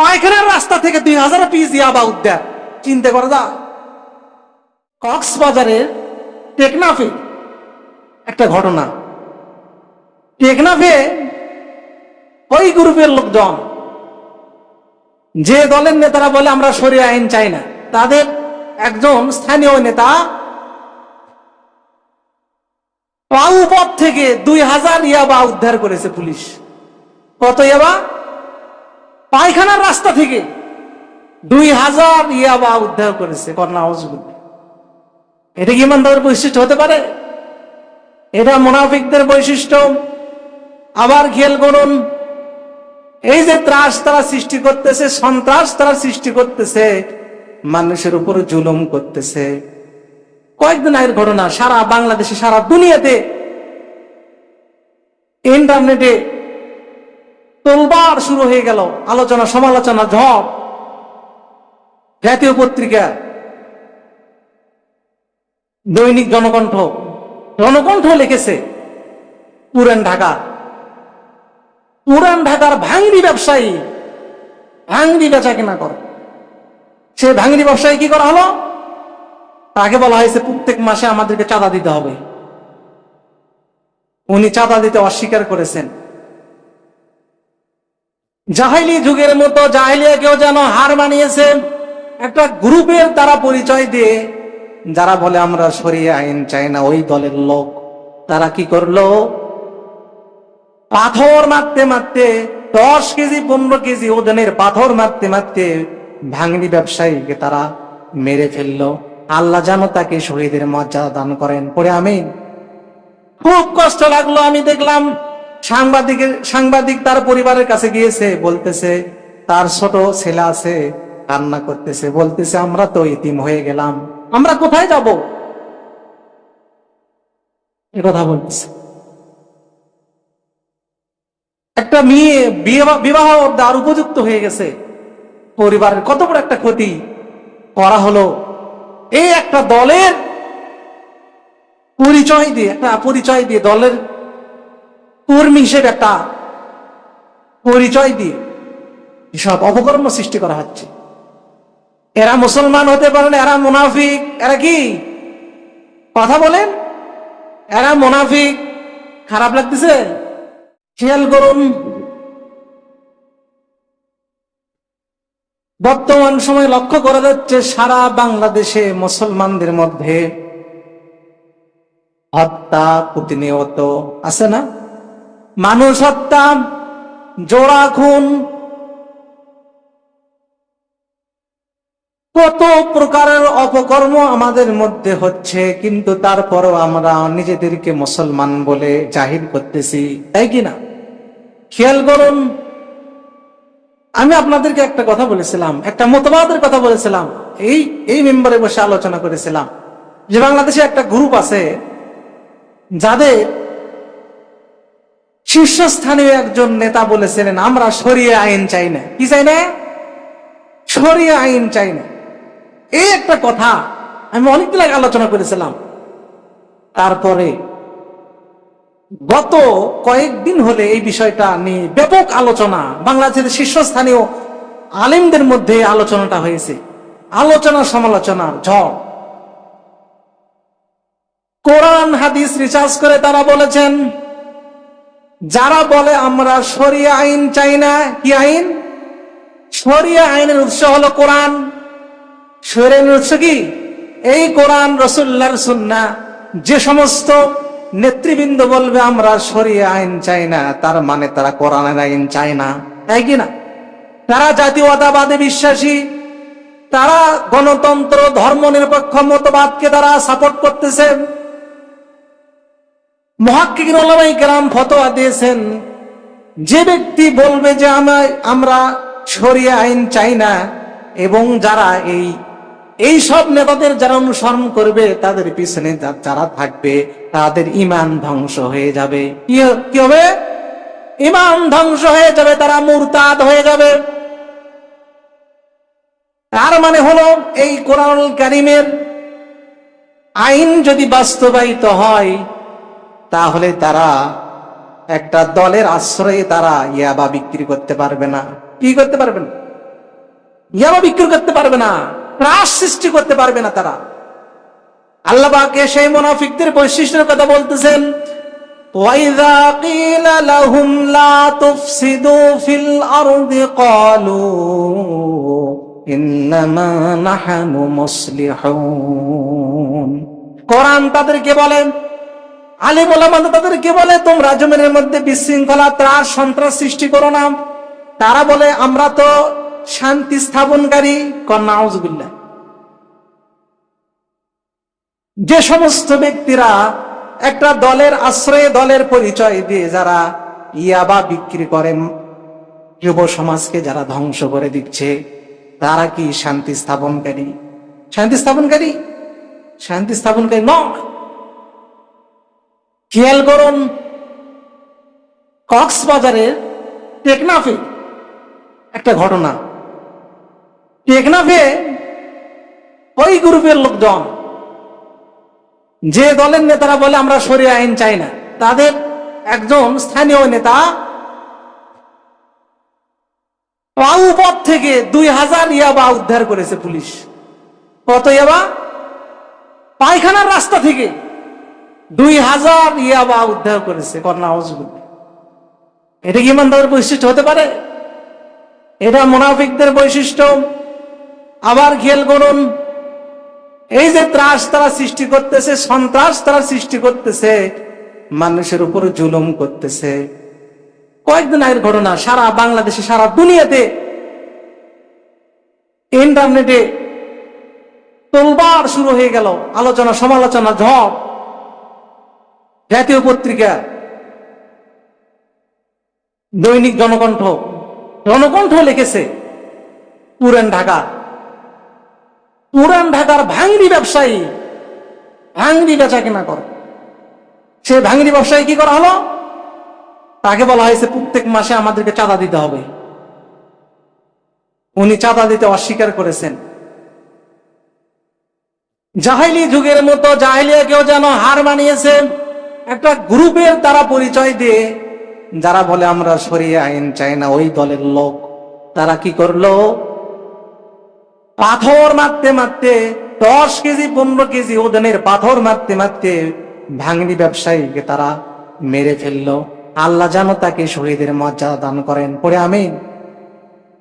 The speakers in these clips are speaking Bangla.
পায়খানার রাস্তা থেকে দুই হাজার পিস ইয়াবা উদ্যান চিন্তা করা দা কক্সবাজারের টেকনাফে একটা ঘটনা। টেকনাফে ওই গ্রুপের লোকজন, যে দলের নেতারা বলে আমরা সরিয়ে আইন চাই না, তাদের একজন স্থানীয় নেতা পাউপথ থেকে দুই হাজার ইয়াবা উদ্ধার করেছে পুলিশ। কত ইয়াবা? পায়খানার রাস্তা থেকে দুই হাজার ইয়াবা উদ্ধার করেছে, কন্যা হজগুলো এটা কি ইমানদারের বৈশিষ্ট্য হতে পারে? এটা মোনাফিকদের বৈশিষ্ট্য। আবার খেয়াল করুন, এই যে ত্রাস তারা সৃষ্টি করতেছে, সন্ত্রাস তারা সৃষ্টি করতেছে, মানুষের উপর জুলুম করতেছে। কয়েকদিন আগের ঘটনা, সারা বাংলাদেশে, সারা দুনিয়াতে ইন্টারনেটে তোলবার শুরু হয়ে গেল আলোচনা, সমালোচনা, ঝড়। জাতীয় পত্রিকা, দৈনিক জনকণ্ঠ। জনকণ্ঠ লিখেছে পুরান ঢাকা। পুরান ঢাকার ভাঙ্গি ব্যবসায়ী ভাঙ্গি বেচা কেনা করে। সে ভাঙ্গি ব্যবসায়ী কি করা হলো? তাকে বলা হয়েছে, প্রত্যেক মাসে আমাদেরকে চাঁদা দিতে হবে। উনি চাঁদা দিতে অস্বীকার করেছেন। জাহাইলি যুগের মতো জাহাইলিয়া কেউ যেন হার মানিয়েছে। একটা গ্রুপের তারা পরিচয় দিয়ে যারা বলে, আমরা সরিয়ে আইন চাই না, ওই দলের লোক। তারা কি করল? পাথর মারতে মারতে, দশ কেজি, পনেরো কেজি ওজনের পাথর মারতে মারতে ভাঙনি ব্যবসায়ীকে তারা মেরে ফেলল। আল্লাহ যেন তাকে শহীদের মর্যাদা দান করেন। পরে আমি খুব কষ্ট লাগল, আমি দেখলাম সাংবাদিকের সাংবাদিক তার পরিবারের কাছে গিয়েছে, বলতেছে, তার ছোট ছেলে আছে, কান্না করতেছে, বলতেছে, আমরা তো ইতিম হয়ে গেলাম, আমরা কোথায় যাব? এ কথা বলতেছে। একটা মেয়ে বিবাহ দ্বার উপযুক্ত হয়ে গেছে। পরিবারের কত বড় একটা ক্ষতি করা হলো। এই একটা দলের পরিচয় দিয়ে, একটা পরিচয় দিয়ে দলের কর্মী হিসেবে একটা পরিচয় দিয়ে এসব অপকর্ম সৃষ্টি করা হচ্ছে। এরা মুসলমান হতে পারেন এরা মুনাফিক। এরা কি? কথা বলেন। এরা মুনাফিক। খারাপ লাগতেছে? খেয়াল করুন। বর্তমান সময় লক্ষ্য করা যাচ্ছে সারা বাংলাদেশে মুসলমানদের মধ্যে হত্যা প্রতিনিয়ত আছে না? মানুষ হত্যা, জোড়া খুন। কত প্রকারের অপকর্ম আমাদের মধ্যে হচ্ছে, কিন্তু তারপরও আমরা নিজেদেরকে মুসলমান বলে জাহির করতেছি, তাই কিনা খেয়াল করুন, আমি আপনাদেরকে একটা কথা বলেছিলাম, একটা মতবাদের কথা বলেছিলাম, এই এই মেম্বারে বসে আলোচনা করেছিলাম। যে বাংলাদেশে একটা গ্রুপ আছে, যাদের শীর্ষস্থানীয় একজন নেতা বলেছিলেন, আমরা সরিয়ে আইন চাই না। কি চাই না? সরিয়ে আইন চাই না। এই একটা কথা আমি অনেকদিন আলোচনা করেছিলাম। তারপরে গত কয়েকদিন হলে এই বিষয়টা নিয়ে ব্যাপক আলোচনা, বাংলাদেশের শীর্ষস্থানীয় আলেমদের মধ্যে আলোচনাটা হয়েছে। আলোচনা সমালোচনার ঝড়। কোরআন, হাদিস রিসার্চ করে তারা বলেছেন যারা বলে আমরা সরিয়া আইন চাই না, কি আইন? সরিয়া আইনের উৎস হলো কোরআন। শরীরের উৎস কি? এই কোরআন রসুল্লার সুন্না যে সমস্ত নেতৃবৃন্দ বলবে আমরা সরিয়ে আইন চাই না, তার মানে তারা কোরআনের আইন চায় না। তাই কি না? তারা জাতীয়তাবাদে বিশ্বাসী। তারা গণতন্ত্র ধর্ম নিরপেক্ষ মতবাদকে তারা সাপোর্ট করতেছে। মহাক্কিন ওলামাই কেরাম ফতোয়া দিয়েছেন, যে ব্যক্তি বলবে যে আমরা সরিয়ে আইন চাই না, এবং যারা এই এই সব নেতাদের যারা অনুসরণ করবে, তাদের পিছনে যারা থাকবে, তাদের ইমান ধ্বংস হয়ে যাবে। কি হবে? ইমান ধ্বংস হয়ে যাবে, তারা মুরতাদ হয়ে যাবে। তার মানে হলো, এই কোরআনুল কারিমের আইন যদি বাস্তবায়িত হয় তাহলে তারা একটা দলের আশ্রয়ে তারা ইয়াবা বিক্রি করতে পারবে না কি করতে পারবে না ইয়াবা বিক্রি করতে পারবে না ত্রাস সৃষ্টি করতে পারবে না তারা আল্লাহ পাকে সেই মুনাফিকদের বৈশিষ্ট্যের কথা বলতেছেন وَإِذَا قِيلَ لَهُمْ لَا تُفْسِدُوا فِي الْأَرْضِ قَالُوا إِنَّمَا نَحْنُ مُصْلِحُونَ কোরআন তাদেরকে বলে আলী বলামাদ তাদেরকে বলে, তোমরা জমিনের মধ্যে বিশৃঙ্খলা, ত্রাস, সন্ত্রাস সৃষ্টি করো না। তারা বলে, আমরা তো শান্তি স্থাপনকারী। কন্যা যে সমস্ত ব্যক্তিরা একটা দলের আশ্রয়ে দলের পরিচয় দিয়ে যারা ইয়াবা বিক্রি করেন, যুব সমাজকে যারা ধ্বংস করে দিচ্ছে, তারা কি শান্তি স্থাপনকারী? শান্তি স্থাপনকারী? শান্তি স্থাপনকারী নয় খেয়াল করুন কক্সবাজারের টেকনাফে একটা ঘটনা। টেকনাফে ওই গ্রুপের লোকজন, যে দলের নেতারা বলে আমরা সরিয়ে আইন চাই না, তাদের একজন স্থানীয় নেতা পাউপথ থেকে দুই হাজার ইয়াবা উদ্ধার করেছে পুলিশ। কত ইয়াবা? পায়খানার রাস্তা থেকে দুই হাজার ইয়াবা উদ্ধার করেছে, কন্যা হজগুল্লা এটা কি ইমানদারের বৈশিষ্ট্য হতে পারে? এটা মোনাফিকদের বৈশিষ্ট্য। আবার খেয়াল করুন, এই যে ত্রাস তারা সৃষ্টি করতেছে, সন্ত্রাস তারা সৃষ্টি করতেছে, মানুষের উপর জুলুম করতেছে। কয়েকদিন আগের ঘটনা, সারা বাংলাদেশে, সারা দুনিয়াতে ইন্টারনেটে তোলবার শুরু হয়ে গেল। আলোচনা, সমালোচনা ঝড় জাতীয় পত্রিকা, দৈনিক জনকণ্ঠ জনকণ্ঠ লিখেছে পুরান ঢাকা। পুরান ঢাকার ভাঙড়ি ব্যবসায়ী ভাঙড়ি বেচা কেনা করে। সে ভাঙড়ি ব্যবসায়ী কি করা হলো? তাকে বলা হয়েছে, প্রত্যেক মাসে আমাদেরকে চাঁদা দিতে হবে। উনি চাঁদা দিতে অস্বীকার করেছেন। জাহাইলি যুগের মতো জাহাইলিয়া কেউ যেন হার মানিয়েছে একটা গ্রুপের তারা পরিচয় দিয়ে যারা বলে আমরা সরিয়ে আইন চাই না, ওই দলের লোক। তারা কি করল? পাথর মারতে মারতে, দশ কেজি, পনেরো কেজি ওজনের পাথর মারতে মারতে ভাঙনি ব্যবসায়ীকে তারা মেরে ফেলল। আল্লাহ যেন তাকে শহীদের মর্যাদা দান করেন। পরে আমি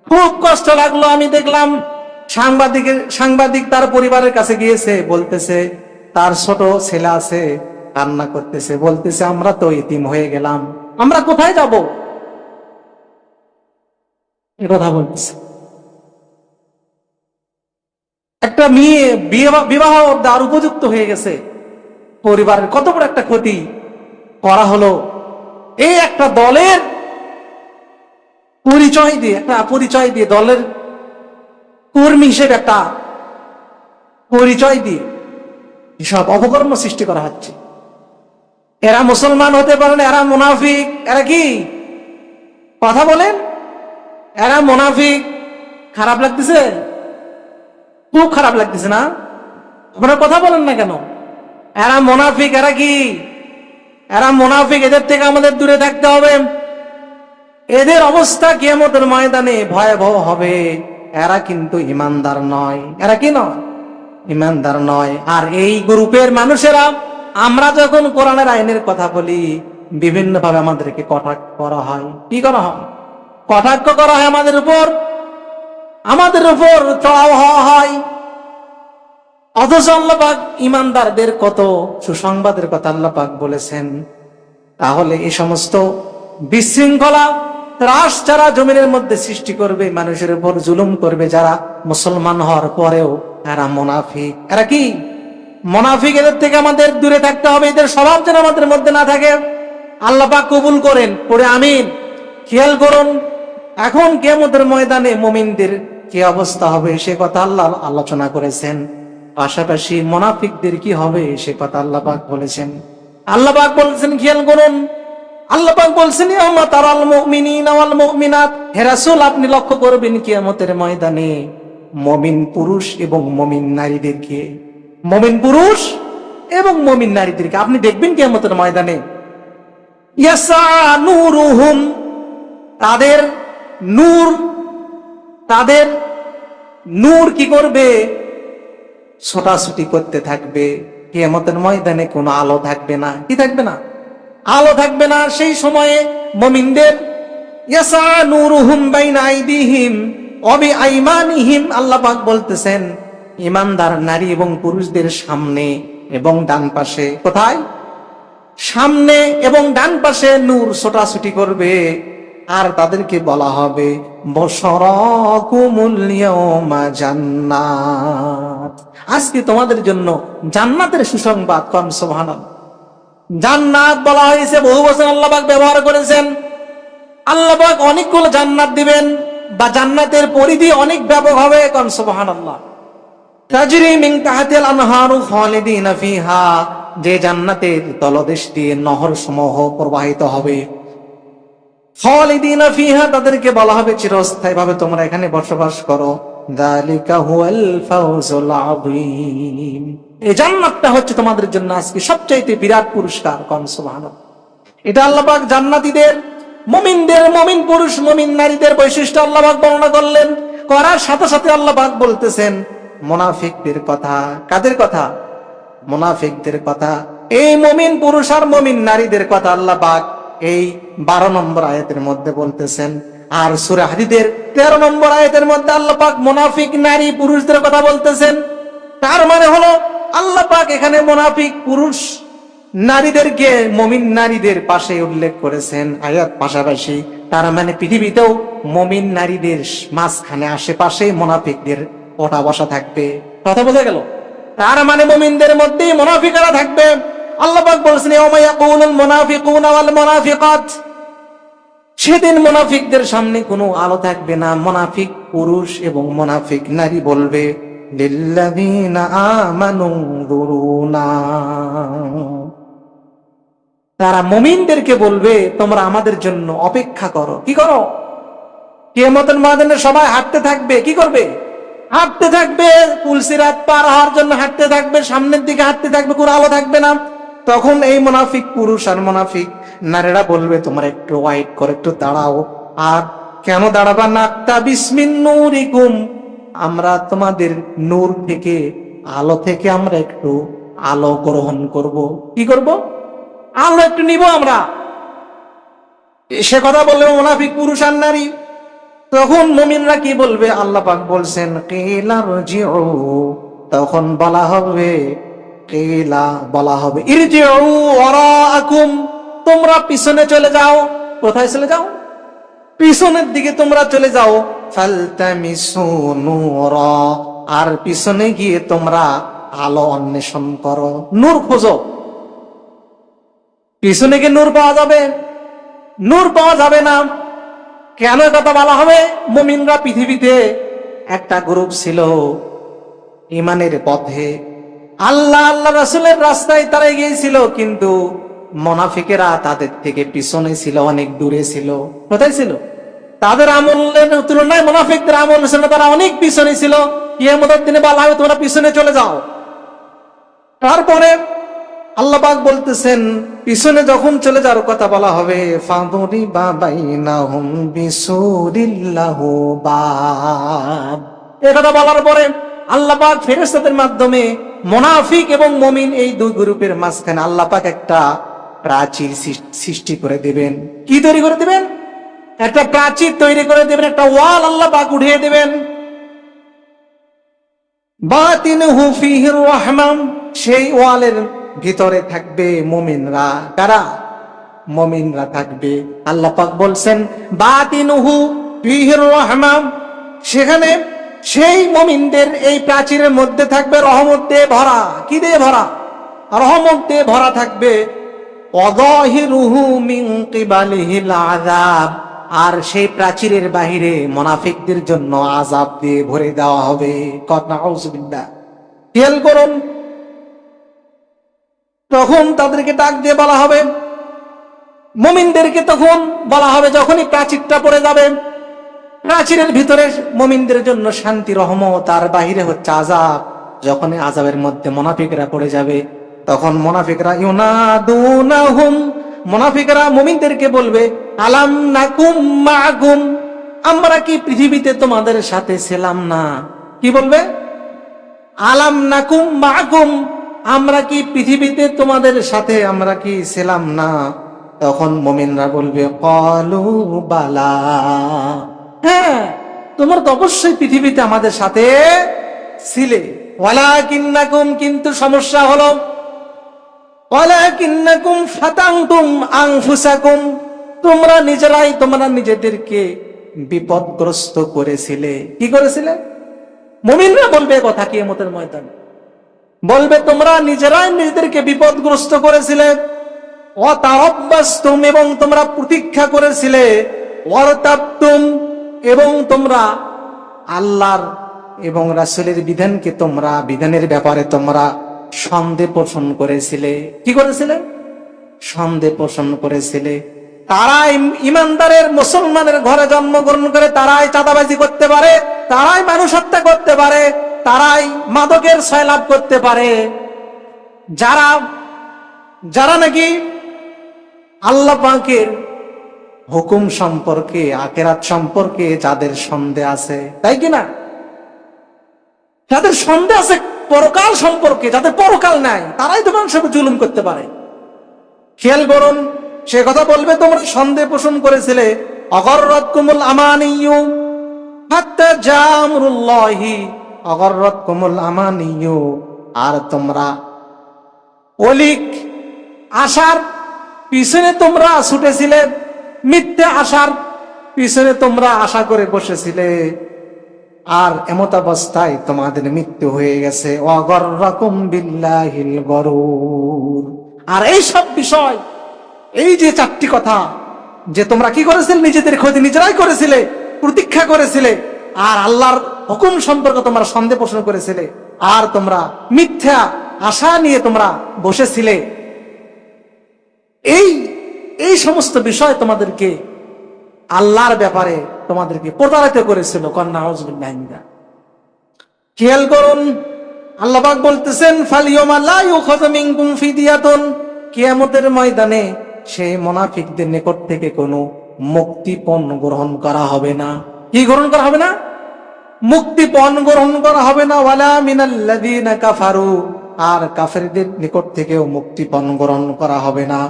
খুব কষ্ট লাগল। আমি দেখলাম সাংবাদিকের সাংবাদিক তার পরিবারের কাছে গিয়েছে, বলতেছে, তার ছোট ছেলে আছে কান্না করতেছে, বলতেছে, আমরা তো ইতিম হয়ে গেলাম। আমরা কোথায় যাব? কথা বলতেছে। একটা মেয়ে বিবাহ দ্বার উপযুক্ত হয়ে গেছে। পরিবারের কত বড় একটা ক্ষতি করা হলো। এই একটা দলের পরিচয় দিয়ে, একটা পরিচয় দিয়ে, দলের কর্মী হিসেবে একটা পরিচয় দিয়ে এসব অপকর্ম সৃষ্টি করা হচ্ছে। এরা মুসলমান হতে পারে না, এরা মুনাফিক। এরা কি? কথা বলেন। এরা মুনাফিক। খারাপ লাগতেছে? খুব খারাপ লাগতেছে না? আপনারা কথা বলেন না কেন? এরা মোনাফিক, এরা কি? এরা মোনাফিক, এদের থেকে আমাদের দূরে থাকতে হবে। এদের অবস্থা কিয়ামতের ময়দানে ভয়াবহ হবে। এরা কিন্তু ইমানদার নয়। এরা কি নয়? ইমানদার নয়। আর এই গ্রুপের মানুষেরা আমরা যখন কোরআনের আইনের কথা বলি বিভিন্ন ভাবে আমাদেরকে কটাক্ষ করা হয়। কি করা হয়? কটাক্ষ করা হয় আমাদের উপর? আমাদের উপর চড়াও হওয়া হয়। অথচ আল্লাপাক ইমানদারদের কত সুসংবাদের কথা আল্লাপাক বলেছেন। তাহলে এই সমস্ত বিশৃঙ্খলা ত্রাস যারা জমিনের মধ্যে সৃষ্টি করবে, মানুষের উপর জুলুম করবে, যারা মুসলমান হওয়ার পরেও এরা মোনাফিক। এরা কি? মোনাফিক এদের থেকে আমাদের দূরে থাকতে হবে, এদের স্বভাব যেন আমাদের মধ্যে না থাকে। আল্লাপাক কবুল করেন পরে আমিন। খেয়াল করুন, এখন কেমতের ময়দানে মুমিনদের কি অবস্থা হবে, সে কথা আল্লাহ আলোচনা করেছেন। পাশাপাশি মোনাফিকদের কি হবে, সে কথা আল্লাহ পাক বলেছেন। আল্লাহ পাক বলেছেন, খেয়াল করুন, আল্লাহ পাক বলছেন তারাল মুমিনিনা ওয়াল মুমিনাত। হে রাসূল, আপনি লক্ষ্য করবেন কিয়ামতের ময়দানে মুমিন পুরুষ এবং মুমিন নারীদেরকে মুমিন পুরুষ এবং মমিন নারীদেরকে। আপনি দেখবেন কিয়ামতের ময়দানে। তাদের নূর তাদের নূর কি করবে? ছোটাছুটি করতে থাকবে। কিয়ামতের ময়দানে কোনো আলো থাকবে না। কি থাকবে না? আলো থাকবে না সেই সময়ে মমিনদের। ইয়াসা নূরুহুম বাইনা আইদিহিম, অবি আইমানিহিম, আল্লাহ পাক বলতেছেন ইমানদার নারী এবং পুরুষদের সামনে এবং ডান পাশে কোথায়? সামনে এবং ডান পাশে নূর ছোটাছুটি করবে। আর তাদেরকে বলা হবে জান্নাত। আজকে তোমাদের জন্য জান্নাতের সুসংবাদ কন সুবহানাল্লাহ। জান্নাত বলা হয়েছে, বহু বছর আল্লাহবাক ব্যবহার করেছেন। আল্লাহবাক অনেকগুলো জান্নাত দিবেন, বা জান্নাতের পরিধি অনেক ব্যাপক হবে কন সুবহানাল্লাহ। তাজরি মিন তাহতিল আনহারু খালিদিনা ফিহা। যে জান্নাতের তলদেশ দিয়ে নহর সমূহ প্রবাহিত হবে। খালিদিনা ফিহা তাদেরকে বলা হবে চিরস্থায়ী ভাবে তোমরা এখানে বসবাস করো। যালিকা হুয়াল ফাউজুল এই জান্নাতটা হচ্ছে তোমাদের জন্য আজকে সবচাইতে বিরাট পুরস্কার, কন এটা আল্লাহ পাক জান্নাতীদের, মুমিনদের, মুমিন পুরুষ, মুমিন নারীদের বৈশিষ্ট্য আল্লাহ বর্ণনা করলেন। করার সাথে সাথে আল্লাহ পাক বলতেছেন মুনাফিকদের কথা। কাদের কথা? মুনাফিকদের কথা। এই মমিন পুরুষ আর মমিন নারীদের কথা আল্লাহ পাক এই বারো নম্বর আয়াতের মধ্যে বলতেছেন। আর সুরে হাদিদের তেরো নম্বর আয়াতের মধ্যে আল্লাহ পাক মুনাফিক নারী পুরুষদের কথা বলতেছেন। তার মানে হলো আল্লাহ পাক এখানে মোনাফিক পুরুষ নারীদেরকে মমিন নারীদের পাশে উল্লেখ করেছেন আয়াত পাশাপাশি। তার মানে পৃথিবীতেও মমিন নারীদের মাঝখানে আশেপাশে মোনাফিকদের ওঠা বসা থাকবে। কথা বোঝা গেল? তার মানে মমিনদের মধ্যেই মোনাফিকারা থাকবে। আল্লাহ বলছেন, ইয়াউমা ইয়াকুলুল সেদিন মোনাফিকদের সামনে কোনো আলো থাকবে না। মোনাফিক পুরুষ এবং মোনাফিক নারী বলবে আমানু তারা মমিনদেরকে বলবে, তোমরা আমাদের জন্য অপেক্ষা করো। কি করো? কেমতের মাদানে সবাই হাঁটতে থাকবে, কি করবে? হাঁটতে থাকবে তুলসিরাত পার হওয়ার জন্য হাঁটতে থাকবে, সামনের দিকে হাঁটতে থাকবে, কোনো আলো থাকবে না। তখন এই মুনাফিক পুরুষ আর মুনাফিক নারীরা বলবে, তোমরা একটু ওয়াইট করে, একটু দাঁড়াও। আর কেন দাঁড়াবা নাকতা বিসমিন নূরিকুম। আমরা তোমাদের নূর থেকে, আলো থেকে আমরা একটু আলো গ্রহণ করব। কি করব? আলো একটু নিব আমরা। সে কথা বলবে মুনাফিক পুরুষ আর নারী তখন মুমিনরা কি বলবে? আল্লাহ পাক বলছেন, কিলা রজিউ। তখন বলা হবে, কিলা বলা হবে। ইরজিউ তোমরা পিছনে চলে যাও। কোথায় চলে যাও? পিছনের দিকে তোমরা চলে যাও। ফালতামিসু নূরা। আর পিছনে গিয়ে তোমরা আলো অন্বেষণ করো। নূর খোঁজো। পিছনে গিয়ে নূর পাওয়া যাবে। নূর পাওয়া যাবে না। কেন কথা বলা হবে? মুমিনরা পৃথিবীতে একটা গ্রুপ ছিল ইমানের পথে। আল্লাহ আল্লাহ রাসুলের রাস্তায় তারা গিয়েছিল কিন্তু মোনাফিকেরা তাদের থেকে পিছনে ছিল, অনেক দূরে ছিল। কোথায় ছিল? তাদের আমলের তুলনায় মোনাফিকদের আমল ছিল তারা অনেক পিছনে ছিল। ইয়ামতের দিনে বলা হবে, তোমরা পিছনে চলে যাও। তারপরে আল্লাহ পাক বলতেছেন, পিছনে যখন চলে যাওয়ার কথা বলা হবে, ফাদরি বাবাইনাহুম বিসুরিল্লাহু বাব কথা বলার পরে আল্লাহ পাক ফেরেশতাদের মাধ্যমে মোনাফিক এবং মমিন এই দুই গ্রুপের মাঝখানে আল্লাহ পাক একটা প্রাচীর সৃষ্টি করে দেবেন। কি তৈরি করে দেবেন? একটা প্রাচীর তৈরি করে দেবেন, একটা ওয়াল আল্লাহ পাক উঠিয়ে দেবেন। বাতিনহু ফীহির রাহমান, সেই ওয়ালের ভিতরে থাকবে মুমিনরা। কারা? মুমিনরা থাকবে। আল্লাহ পাক বলছেন, বাতিনহু ফীহির রাহমান সেখানে সেই মুমিনদের এই প্রাচীরের মধ্যে থাকবে রহমত দিয়ে ভরা। কি দিয়ে ভরা? রহমত দিয়ে ভরা থাকবে আর সেই প্রাচীরের বাহিরে মোনাফিকদের জন্য আজাব দিয়ে ভরে দেওয়া হবে। কথা খেয়াল করুন তখন তাদেরকে ডাক দিয়ে বলা হবে। মমিনদেরকে তখন বলা হবে যখনই প্রাচীরটা পড়ে যাবে। প্রাচীরের ভিতরে মমিনদের জন্য শান্তি, রহমত, আর বাহিরে হচ্ছে আজাব যখনই আজাবের মধ্যে মোনাফিকরা পড়ে যাবে, তখন মোনাফিকরা ইউনাদুনাহুম। মোনাফিকরা মুমিনদেরকে বলবে, আলাম নাকুম আমরা কি পৃথিবীতে তোমাদের সাথে ছিলাম না? কি বলবে? আলাম নাকুম মাকুম আমরা কি পৃথিবীতে তোমাদের সাথে আমরা কি ছিলাম না? তখন মমিনরা বলবে, কলু বালা। হ্যাঁ তোমার তো অবশ্যই পৃথিবীতে আমাদের সাথে ছিলে। ওয়ালা কিন্নাকুম কিন্তু সমস্যা হলো ওয়ালা কিন্নাকুম ফাতাংতুম আনফুসাকুম। তোমরা নিজেরাই, তোমরা নিজেদেরকে বিপদগ্রস্ত করেছিলে। কি করেছিলে? মুমিনরা বলবে কথা কিয়ামতের ময়দানে। বলবে, তোমরা নিজেরাই নিজেদেরকে বিপদগ্রস্ত করেছিলে। অতারব্বাস্তুম এবং তোমরা প্রতীক্ষা করেছিলে। অরতাপ্তুম এবং তোমরা আল্লাহর এবং রাসূলের বিধানকে তোমরা, বিধানের ব্যাপারে তোমরা সন্দেহ পোষণ করেছিলে। কি করেছিলে? সন্দেহ পোষণ করেছিলে। তারাই ইমানদারের, মুসলমানের ঘরে জন্মগ্রহণ করে তারাই চাঁদাবাজি করতে পারে, তারাই মানুষ হত্যা করতে পারে। তারাই মাদকের সয়লাভ করতে পারে। যারা যারা নাকি আল্লাহ পাকের হুকুম সম্পর্কে আকেরাত সম্পর্কে যাদের সন্দেহ আছে, তাই কি না? যাদের সন্দেহ আছে পরকাল সম্পর্কে, যাদের পরকাল নাই, তারাই তো মানুষের জুলুম করতে পারে। খেয়াল করুন, সে কথা বলবে, তোমরা সন্দেহ পোষণ করেছিলে অগররত কুমুল আমানিয়ু, হাত্তা জামরুল্লাহি অগররত কুমুল আমানিয়ু। আর তোমরা অলিক আশার পিছনে তোমরা ছুটেছিলে, মিথ্যে আশার পিছনে তোমরা আশা করে বসেছিলে। আর এমত অবস্থায় তোমাদের মৃত্যু হয়ে গেছে। অগর রকম আর এই সব বিষয়, এই যে চারটি কথা, যে তোমরা কি করেছিলে? নিজেদের ক্ষতি নিজেরাই করেছিলে, প্রতীক্ষা করেছিলে। আর আল্লাহর হুকুম সম্পর্কে তোমরা সন্দেহ পোষণ করেছিলে, আর তোমরা মিথ্যা আশা নিয়ে তোমরা বসেছিলে। এই এই সমস্ত বিষয় তোমাদেরকে আল্লাহর ব্যাপারে তোমাদেরকে প্রতারিত করেছিল কন্যা হজবিল্লাহিন্দা খেয়াল করুন আল্লাহবাক বলতেছেন কিয়ামতের ময়দানে সেই মুনাফিকদের নিকট থেকে কোনো মুক্তিপণ গ্রহণ করা হবে না। কি গ্রহণ করা হবে না? মুক্তিপণ গ্রহণ করা হবে না। ওয়ালা কাফারু। আর কাফেরদের নিকট থেকেও মুক্তিপণ গ্রহণ করা হবে না।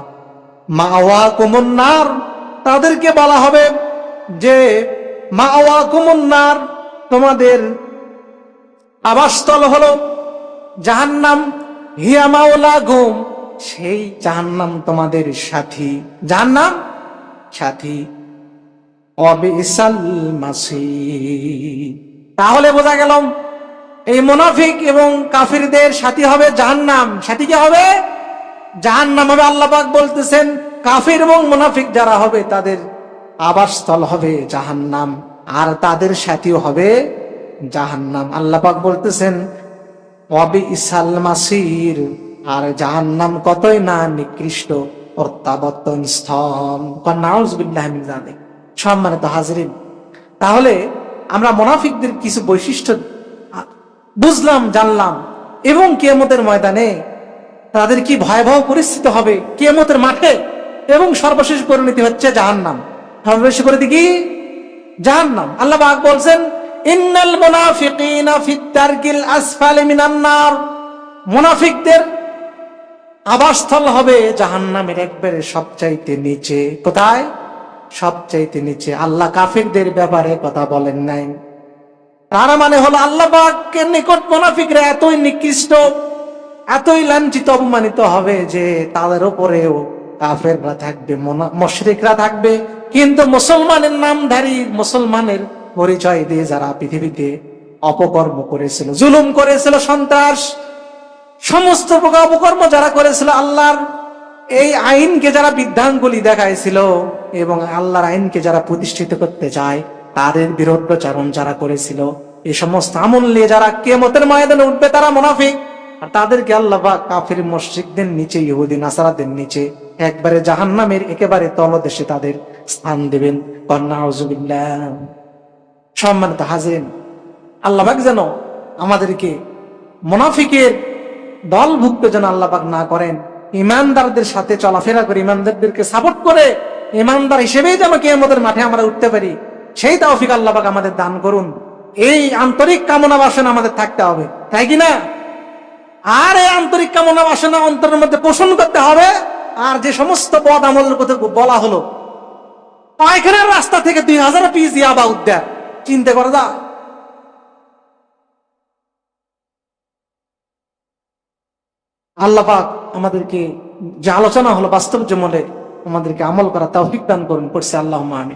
মাওয়া কুমুন্নার তাদেরকে বলা হবে যে মাওয়া কুমুন্নার তোমাদের আবাসস্থল হলো জাহান্নাম। হিয়া মাওলা গুম সেই জাহান্নাম তোমাদের সাথী। জাহান্নাম? সাথী। অবিসাল মাসি তাহলে বোঝা গেল এই মুনাফিক এবং কাফিরদের সাথী হবে জাহান্নাম। সাথী কি হবে? জাহান্নাম হবে আল্লাপাক বলতেছেন, কাফির এবং মুনাফিক যারা হবে তাদের আবাসস্থল হবে জাহান্নাম, আর তাদের সাথীও হবে জাহান্নাম। আল্লাহ পাক বলতেছেন, অবি ইসাল মাসির আর জাহান্নাম কতই না নিকৃষ্ট প্রত্যাবর্তন স্থল মিন সম্মানিত হাজরিন, তাহলে আমরা মুনাফিকদের কিছু বৈশিষ্ট্য বুঝলাম, জানলাম এবং কিয়ামতের ময়দানে তাদের কি ভয়াবহ পরিস্থিতি হবে? কিয়ামতের মাঠে এবং সর্বশেষ পরিণতি হচ্ছে জাহান্নাম। সর্বশেষ পরিণতি কি? জাহান্নাম। আল্লাহ পাক বলছেন, ইন্নাল মুনাফিকিনা ফিত তারকিল আসফালি মিনান নার। মুনাফিকদের আবাসস্থল হবে জাহান্নামের একবারে সবচাইতে নিচে। কোথায়? সবচাইতে নিচে। আল্লাহ কাফিরদের ব্যাপারে কথা বলেন নাই। তার মানে হলো আল্লাহ নিকট মুনাফিকরা এতই নিকৃষ্ট, এতই লাঞ্ছিত, অপমানিত হবে যে তাদের উপরেও কাফেররা থাকবে মশরিকরা থাকবে। কিন্তু মুসলমানের নামধারী মুসলমানের পরিচয় দিয়ে যারা পৃথিবীতে অপকর্ম করেছিল, জুলুম করেছিল, সন্ত্রাস, সমস্ত প্রকার অপকর্ম যারা করেছিল, আল্লাহর এই আইনকে যারা বিধানগুলি দেখাইছিল এবং আল্লাহর আইনকে যারা প্রতিষ্ঠিত করতে চায়, তাদের বিরোধাচারণ যারা করেছিল এই সমস্ত আমল নিয়ে যারা কেমতের ময়দানে উঠবে তারা মুনাফিক। আর তাদেরকে আল্লাহ বা কাফির মসজিদদের নিচে, ইহুদি, নাসারাদের নিচে একবারে জাহান্নামের একেবারে তলদেশে তাদের স্থান দেবেন। কন্যা আউজুবিল্লাহ সম্মানিত হাজির আল্লাহবাক যেন আমাদেরকে মুনাফিকের দলভুক্ত যেন আল্লাহবাক না করেন ইমানদারদের সাথে চলাফেরা করে, ইমানদারদেরকে সাপোর্ট করে, ইমানদার হিসেবেই যেন আমাদের মাঠে আমরা উঠতে পারি। সেই তৌফিক আল্লাহবাক আমাদের দান করুন। এই আন্তরিক কামনা বাসনা আমাদের থাকতে হবে, তাই কি না? আর এই আন্তরিক কামনা বাসনা অন্তরের মধ্যে পোষণ করতে হবে। আর যে সমস্ত পদ আমলের কথা বলা হলো, পায়খানার রাস্তা থেকে দুই হাজার পিস ইয়াবা উদ্যান চিন্তা করা যায়? আল্লাহ পাক আমাদেরকে যে আলোচনা হলো বাস্তব জীবনে, আমাদেরকে আমল করা তাও দান করুন করছে আল্লাহ আমি